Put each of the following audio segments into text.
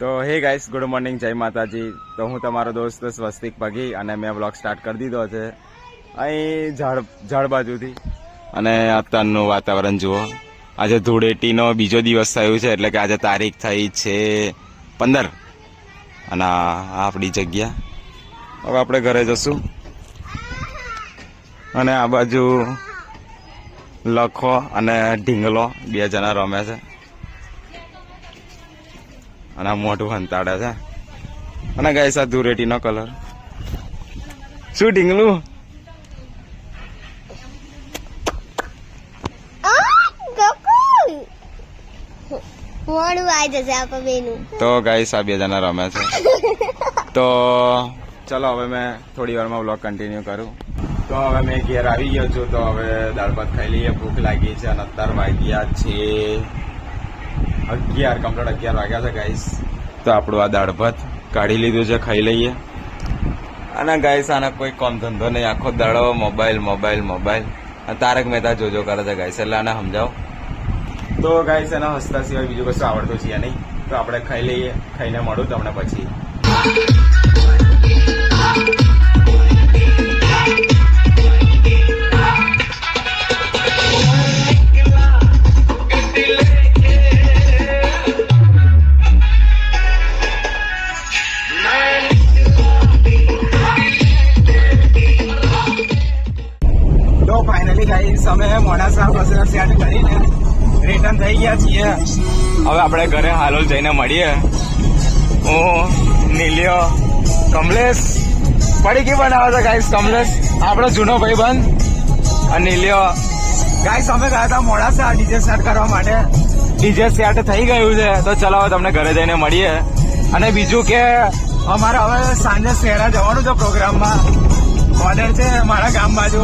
તો હે guys good morning જય માતાજી. તો હું તમારો દોસ્ત સ્વસ્તિક પગી અને મેં બ્લોગ સ્ટાર્ટ કરી દીધો છે. અહીં ઝાડ ઝાડ બાજુથી. અને અત્યારનું વાતાવરણ જુઓ. આજે ધૂળેટીનો બીજો દિવસ થયો છે, એટલે કે આજે તારીખ થઈ છે પંદર. અને આપણી જગ્યા. હવે આપણે ઘરે જશું. અને આ બાજુ લખો અને ઢીંગલો, બે જણા રમે છે. અને મોઢું હંતાડે છે. અને ગાય આ ધૂરેટીનો કલર શું ઢીંગલું? તો ગાઈસ આ બે જણા રમે છે. તો ચલો હવે મેં થોડી વારમાં બ્લોગ કન્ટિન્યુ કરું. તો હવે મેં ઘેર આવી ગયો છું, તો હવે દાળ ભાત ખાઈ લઈએ. ભૂખ લાગી છે અને અત્યાર વાગ્યા છે અગિયાર કમ્પ્લીટ અગિયાર વાગ્યા છે ગાઈસ તો આપણું આ દાળ ભાત કાઢી લીધું છે ખાઈ લઈએ. અને ગાઈસ આના કોઈ કોમ ધંધો નહીં. આખો દાડો mobile mobile mobile Tarak Mehta જોજો કરે છે ગાઈસ એટલે આને સમજાવો. તો ગાઈસ એના હસતા સિવાય બીજું કશું આવડતું છે નહીં. તો આપણે ખાઈ લઈએ ખાઈને મળું તમને પછી. રિટર્ન થઈ ગયા છીએ. હવે આપણે ઘરે હાલોલ જઈને મળીએ. હું નીલ્યો, કમલેશ. પડી કે બનાવે છે ગાઈસ કમલેશ? આપણો જૂનો ભાઈબંધ અને નીલ્યો. ગાઈસ અમે ગયા હતા મોડાસા, ડીજે સેટ કરવા માટે. ડીજે સેટ થઈ ગયું છે, તો ચલો હવે તમને ઘરે જઈને મળીએ. અને બીજું કે, અમારે હવે સાંજે શહેરા જવાનું છે પ્રોગ્રામમાં. ઓર્ડર છે મારા ગામ બાજુ.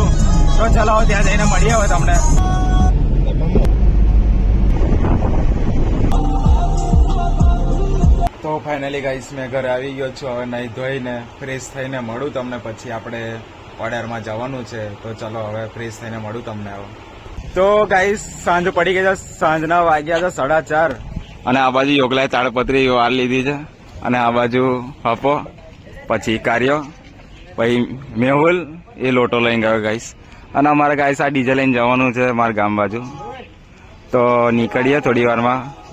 તો ચલો ત્યાં જઈને મળીએ હવે તમને. તો ફાઇનલી ગાઈસ મેં ઘરે આવી ગયો છું. હવે નહીં ધોઈને ફ્રેશ થઈને મળું તમને. પછી આપણે ઓર્ડરમાં જવાનું છે. તો ચલો હવે ફ્રેશ થઈને મળું તમને હવે. તો ગાઈસ સાંજ પડી ગઈ છે. સાંજના વાગ્યા છે સાડા ચાર. અને આ બાજુ યોગલાએ તાળપત્રી વાર લીધી છે. અને આ બાજુ હપો, પછી કાર્યો, પછી મેહુલ, એ લોટો લઈને ગયો ગાઈસ અને અમારે ગાઈસ આ ડીજે લઈને જવાનું છે મારા ગામ બાજુ. તો નીકળીએ થોડી વારમાં.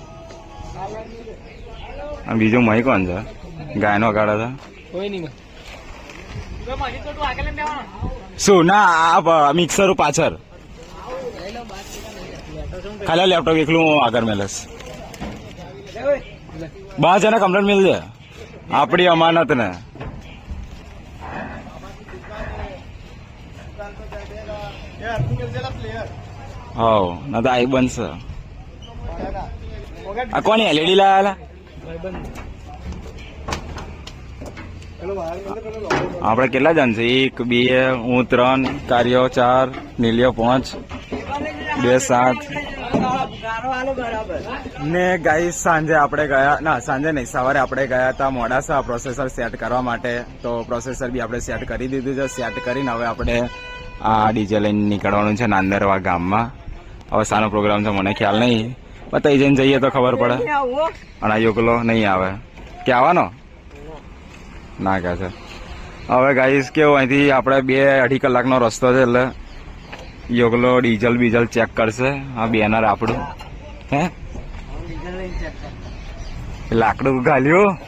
અને બીજું મહી કોણ છે? ગાયનો કાઢે છે? શું ના આ મિક્સર પાછળ. ખાલી લેપટોપ એકલું હું આગળ મેલસ બસ જણા કમ્પ્લેન મિલ છે આપણી અમાનત ને. હવ ના તો આઈ બનશે. આ કોની એલઈડી લાયા આપણે કેટલા જણ છે? એક, બે, હું ત્રણ, કાર્યો ચાર, નીલિયો પાંચ, બે, સાત. ને ગાઈ સાંજે આપણે ગયા, ના, સાંજે નહીં, સવારે આપણે ગયા હતા મોડાસા પ્રોસેસર સેટ કરવા માટે. તો પ્રોસેસર બી આપણે સેટ કરી દીધું છે. સેટ કરીને હવે આપણે આ ડીજે લઈને નીકળવાનું છે નાંદરવા ગામમાં. હવે શાનો પ્રોગ્રામ છે, મને ખ્યાલ નહીં. બતાવી જઈને જઈએ તો ખબર પડે. અને આ યોગલો નહીં આવે. કે આવવાનો? ના કહે છે. હવે ગાઈસ કેવું અહીંથી આપણે બે અઢી કલાકનો રસ્તો છે એટલે યોગલો ડીઝલ બીઝલ ચેક કરશે. આ બેનર આપણું. હે? લાકડું ગાલ્યું.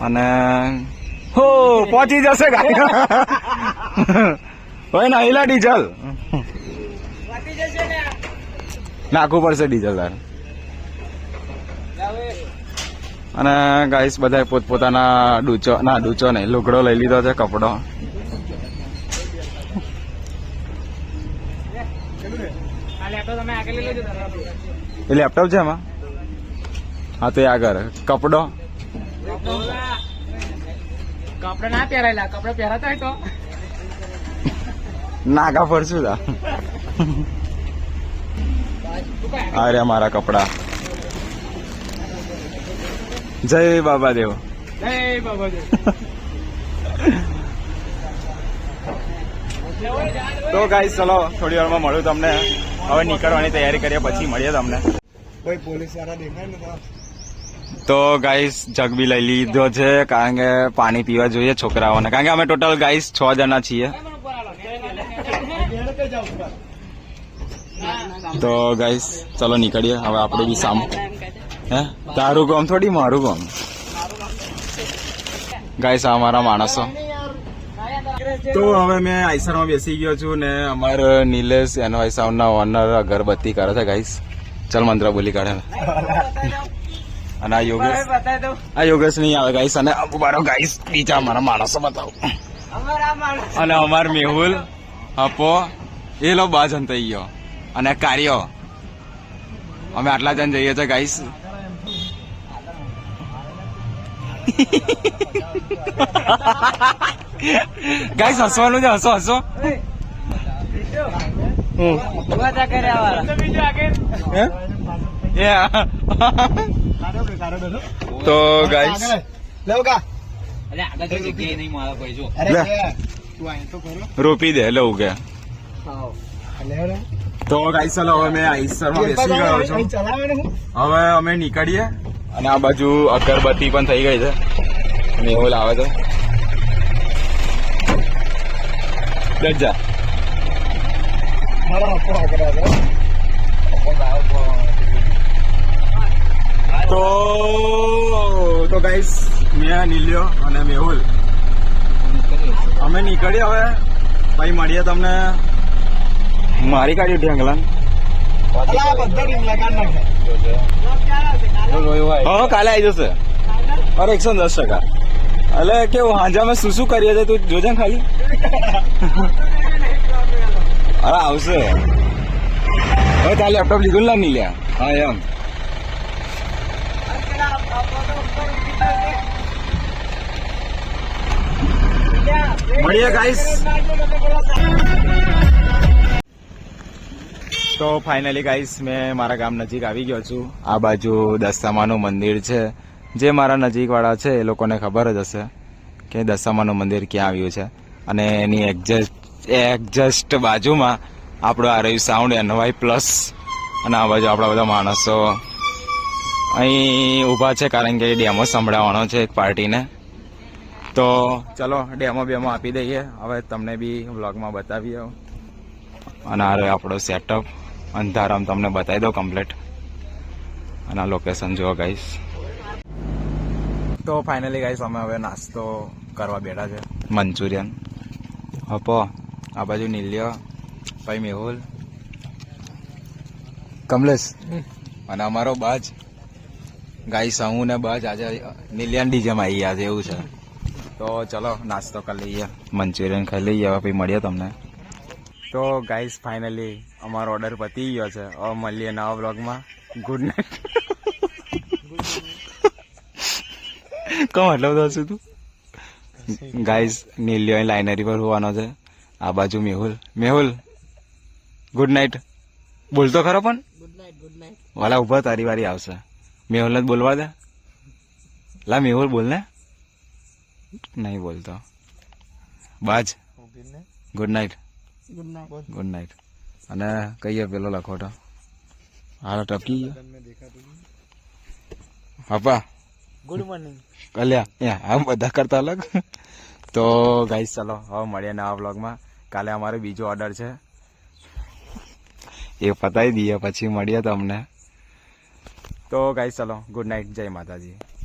અને હો પહોંચી જશે ગાડી હોય ને ડીઝલ. નાખવું પડશે ડીઝલ તાર અને ગાઈસ બધા પોતપોતાના ડૂચો ના ડૂચો નહીં લુગડો લઈ લીધો છે કપડો. એ લેપટોપ છે એમાં? હા તો એ આગળ. કપડો. કપડા ના પહેરાયેલા કપડા પહેરાતા હોય તો. નાગા ફરશું તા આ રહ્યા મારા કપડા. જય બાબા દેવ જય બાબા જય તો ગાઈ ચલો થોડી વારમાં મળ્યું તમને. હવે નીકળવાની તૈયારી કરીએ પછી મળીએ તમને. કોઈ પોલીસવાળા દેખાય ને તો? તો ગાઈસ જગ બી લઈ લીધો છે કારણ કે પાણી પીવા જોઈએ છોકરાઓને. કારણ કે અમે ટોટલ ગાઈસ છ જણા છીએ. તો ગાઈસ ચલો નીકળીએ. હવે આપણે બી સામ હે? તારું ગામ થોડી મારું ગામ. ગાઈસ આ અમારા માણસો. તો હવે મેં આઈસરમાં બેસી ગયો છું ને અમારે નિલેશ એનો આઈસાઉન્ડના ઓનર અગરબત્તી કરે છે ગાઈસ ચલ મંત્ર બોલી કાઢે અને આ યોગેશ આ યોગેશ નહીં આવે ગાઈસ અને મારો ગાઈસ બીજા અમારા માણસો બતાવું. અને અમાર મેહુલ અપો એ લો બાજન થઈ ગયો અને કાર્યો. અમે આટલા જણ જઈએ છીએ ગાઈસ ગાઈસ હસવાનું છે હસો હસો. તો ગાઈસ રોપી દે લઉં કે તો ગાઈસ ચલો હવે મેં આઈસરમાં બેસી ગયો છું. હવે અમે નીકળીએ અને આ બાજુ અગરબત્તી પણ થઈ ગઈ છે. મેહુલ આવે છે. બેઠ જા. તો તો ગાઈસ મેં નીલ્યો અને મેહુલ. અમે નીકળીએ હવે. ભાઈ મળીએ તમને. મારી કાઢ્યું ઢેંગલા હા કાલે આવી જશે. અરે, એકસો દસ ટકા. એટલે કેવું, હાજે મેં શું શું કરીએ છીએ, તું જોજે ખાલી. અરે, આવશે. હવે તારે લેપટોપ લીધું લા નહીં લ્યા હા, એમ. મળીએ ગાઈસ તો ફાઇનલી ગાઈસ મેં મારા ગામ નજીક આવી ગયો છું. આ બાજુ દશામાનું મંદિર છે. જે મારા નજીકવાળા છે, એ લોકોને ખબર જ હશે કે દશામાનું મંદિર ક્યાં આવ્યું છે. અને એની એક્ઝેક્ટ એક્ઝેક્ટ બાજુમાં આપણું આ રહ્યું સાઉન્ડ એનવાય પ્લસ અને આ બાજુ આપણા બધા માણસો અહીં ઊભા છે, કારણ કે ડેમો સંભળાવવાનો છે એક પાર્ટીને. તો ચલો, ડેમો બેમો આપી દઈએ. હવે તમને બી વ્લોગમાં બતાવીએ. અને આ રહ્યો આપણો સેટઅપ અંધારામ તમને બતાવી દો કમ્પ્લીટ અને આ લોકેશન જુઓ ગાઈસ તો ફાઇનલી ગાઈસ અમે હવે નાસ્તો કરવા બેઠા છે. મંચુરિયન. હપો આ બાજુ નીલ્યો ભાઈ મેહુલ. કમલેશ. અને અમારો બાજ. ગાઈસ હું ને બાજ આજે નીલિયન ડીજેમાં આવી ગયા છે એવું છે. તો ચલો નાસ્તો કરી લઈએ. મંચુરિયન ખાઈ લઈએ હવે પછી મળીએ તમને. તો ગાઈસ ફાઇનલી અમારો ઓર્ડર પતી ગયો છે. હવે મળીએ નવા બ્લોગમાં ગુડ નાઇટ કમ એટલે બધું હશું તું? ગાઈસ નીલ્યો અહીં લાઇનરી પર હોવાનો છે. આ બાજુ મેહુલ. મેહુલ ગુડ નાઇટ બોલતો ખરો પણ? વાલા ઊભા તારી વારી આવશે. મેહુલને જ બોલવા દે. લા મેહુલ બોલ ને. નહીં બોલતો. બાજ. ગુડ નાઇટ ગુડ નાઇટ અને કહીએ પેલો લખોટો. હાલો ટપકી ગયો. હપા ગુડ મોર્નિંગ કલ્યા યા આમ બધા કરતા અલગ. તો ગાઈસ ચાલો હવે મળીએ નવા વ્લોગમાં કાલે અમારો બીજો ઓર્ડર છે. એ પતાવી દઈએ પછી મળીએ તમને. તો ગાઈસ ચાલો ગુડ નાઇટ જય માતાજી.